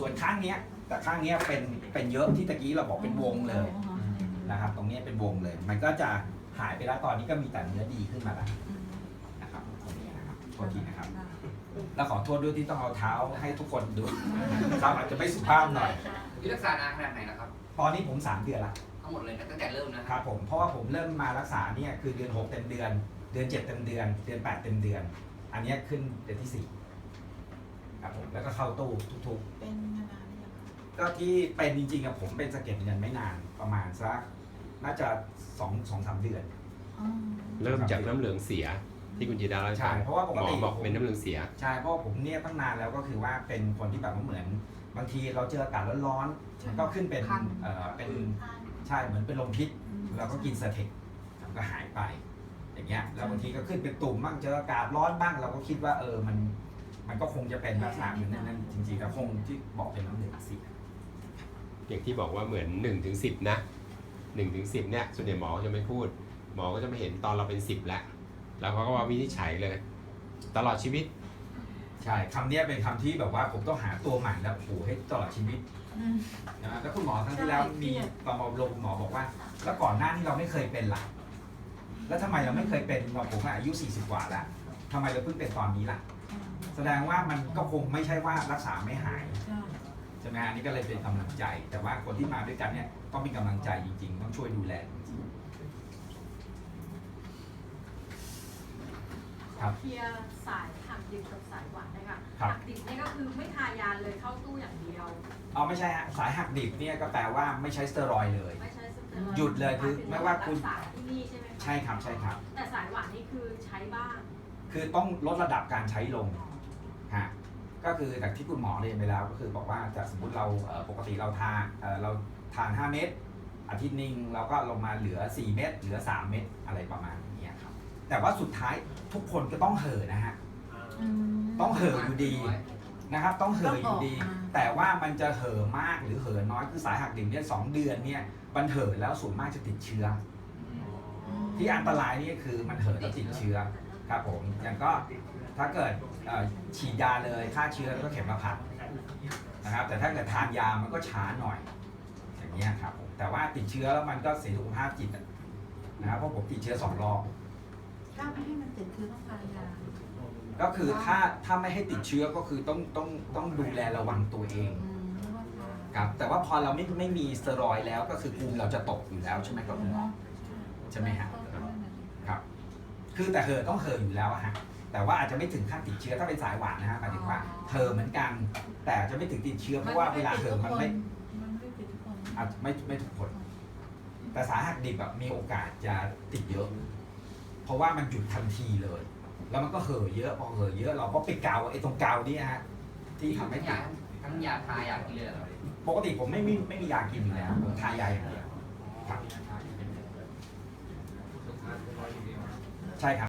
ส่วนข้างเนี้ย แต่ข้างเนี้ยเป็นเป็นเยอะที่ตะกี้เราบอกเป็นวงเลยนะครับ ตรงเนี้ยเป็นวงเลย มันก็จะหายไปแล้วตอนนี้ก็มีแต่เนื้อดีขึ้นมาแล้วนะครับตรงนี้นะครับโทษทีนะครับ แล้วขอโทษด้วยที่ต้องเอาเท้าให้ทุกคนดูครับอาจจะไม่สุภาพหน่อยนี่รักษานานขนาดไหนแล้วครับ ตอนนี้ผม3เดือนละทั้งหมดเลยนะตั้งแต่เริ่มนะคครับรับ ผมเพราะว่าผมเริ่มมารักษาเนี่ยคือเดือน6เต็มเดือน เดือน7เต็มเดือน เดือน8เต็มเดือน อันเนี้ยขึ้นเดือนที่4 ครับผมแล้วก็เข้าตู้ทุกเป็นมานานหรือยังคะๆ ก็ที่เป็นจริงๆกับผมเป็นสะเก็ดเงินไม่นานประมาณสักน่าจะ2 2 3เดือน อ๋อเริ่มจากน้ำเหลืองเสีย ที่คุณจีดาเล่าให้ใช่ฟังเพราะว่าปหกมอติบอกเป็นน้ำเหลืองเสีย ใช่เพราะว่าผมเนี่ยตั้งนานแล้วก็คือว่าเป็นคนที่แบบว่าเหมือน บางทีเราเจออากาศร้อนๆมันก็ขึ้นเป็นเอ่อเป็นใช่เหมือนเป็นลมพิษเราก็กินสเต็กมันก็หายไป อย่างเงี้ยแล้วบางทีก็ขึ้นเป็นตุ่มบ้างเจออากาศร้อนบ้าง เราก็คิดว่าเออมัน มันก็คงจะเป็นลักษณะเหมือนนั้นจริงๆแล้วคงที่บอกเป็นน้ำเหลืองเสียอย่างที่บอกว่าเหมือน1นถึงสินะ1นถึงสิเนี่ยส่วนใหญ่หมอก็จะไม่พูด หมอก็จะไม่เห็นตอนเราเป็น 10 แล้ว แล้วเขาก็ว่าวินิจฉัยเลย ตลอดชีวิต ใช่คำเนี้ยเป็นคำที่แบบว่าผมต้องหาตัวใหม่แล้วผูให้ตลอดชีวิตอืม นะแล้วคุณหมอครั้งที่แล้วใช่มีเครียดตอนมาอบรมคุณหมอบอกว่า แล้วก่อนหน้านี้เราไม่เคยเป็นล่ะแล้วทำไมเราไม่เคยเป็นเราผมอะอายุ40กว่าแล้วทำไมเราเพิ่งเป็นตอนนี้ล่ะ แสดงว่ามันก็คงไม่ใช่ว่ารักษาไม่หายใช่ใช่ไหมอันนี้ก็เลยเป็นกำลังใจ แต่ว่าคนที่มาด้วยกันเนี่ยต้องเป็นกำลังใจจริง ๆ ต้องช่วยดูแลจริงๆครับ เคลียร์สายหักดิบกับสายหวานนะคะครับหักดิบนี่ก็คือไม่ทายาเลยเข้าตู้อย่างเดียวเอาไม่ใช่ฮะสายหักดิบเนี่ยก็แปลว่าไม่ใช้สเตียรอยด์เลย ไม่ใช่สเตีรอหยุดเลยคือไม่ว่าคุณ รักษาที่นี่ใช่ไหมะใช่ครับใช่ครับ แต่สายหวานนี่คือใช้บ้างคือต้องลดระดับการใช้ลง ฮะก็คือจากที่คุณหมอเรียนไปแล้วก็คือบอกว่าจากสมมติเราเอ่อปกติเราทานเอ่อเราทาน 5 เม็ดอาทิตย์หนึงเราก็ลงมาเหลือ 4 เม็ดเหลือ 3 เม็ดอะไรประมาณนี้ครับ แต่ว่าสุดท้ายทุกคนก็ต้องเห่อะนะฮะอืมต้องเห่อะอยู่ดีนะครับ ต้องเห่อะอยู่ดีต้องออกมาแต่ว่ามันจะเห่อะมากหรือเห่อะน้อยคือสายหักดิ่งเนี่ยสองเดือนเนี่ยมันเห่อะแล้วส่วนมากจะติดเชื้อ ที่อันตรายนี่คือมันเห่อะแล้วติดเชื้อ ครับผมอย่างก็ถ้าเกิดเอ่อฉีดยาเลยฆ่าเชื้อแล้วก็เข็มละพันนะครับ แต่ถ้าเกิดทานยามันก็ช้าหน่อย อย่างเงี้ยครับผมแต่ว่าติดเชื้อแล้วมันก็เสียสุขภาพจิตอะนะครับเพราะผมติดเชื้อสองรอบถ้าไม่ให้มันติดคือต้องทานยาก็คือถ้าถ้าไม่ให้ติดเชื้อก็คือต้องต้องต้องดูแลระวังตัวเองอืมไม่ว่าทานครับแต่ว่าพอเราไม่ไม่มีสเตียรอยด์แล้วก็คือภูมิเราจะตกอยู่แล้วใช่ไหมครับคุณหมอใช่ไหมฮะครับ คือแต่เหอะต้องเหอะอยู่แล้วอะฮะแต่ว่าอาจจะไม่ถึงขั้นติดเชื้อถ้าเป็นสายหวานนะฮะหมายถึงว่าเหอะเหมือนกัน แต่จะไม่ถึงติดเชื้อเพราะว่าเวลาเหอะมันไม่มันไม่ติดทุกคนอาจจะไม่ไม่ทุกคน แต่สายหักดิบแบบมีโอกาสจะติดเยอะ เพราะว่ามันหยุดทันทีเลย แล้วมันก็เหอะเยอะพอเหอะเยอะเราก็ไปเกาไอ้ตรงเกานี่ฮะที่ทำให้ทั้งติยาดทั้งยาทายากินเลยเหรอปกติผมไม่มีไม่มียากินอยู่แล้วผมทายาอย่างเดียวครับ ใช่ครับ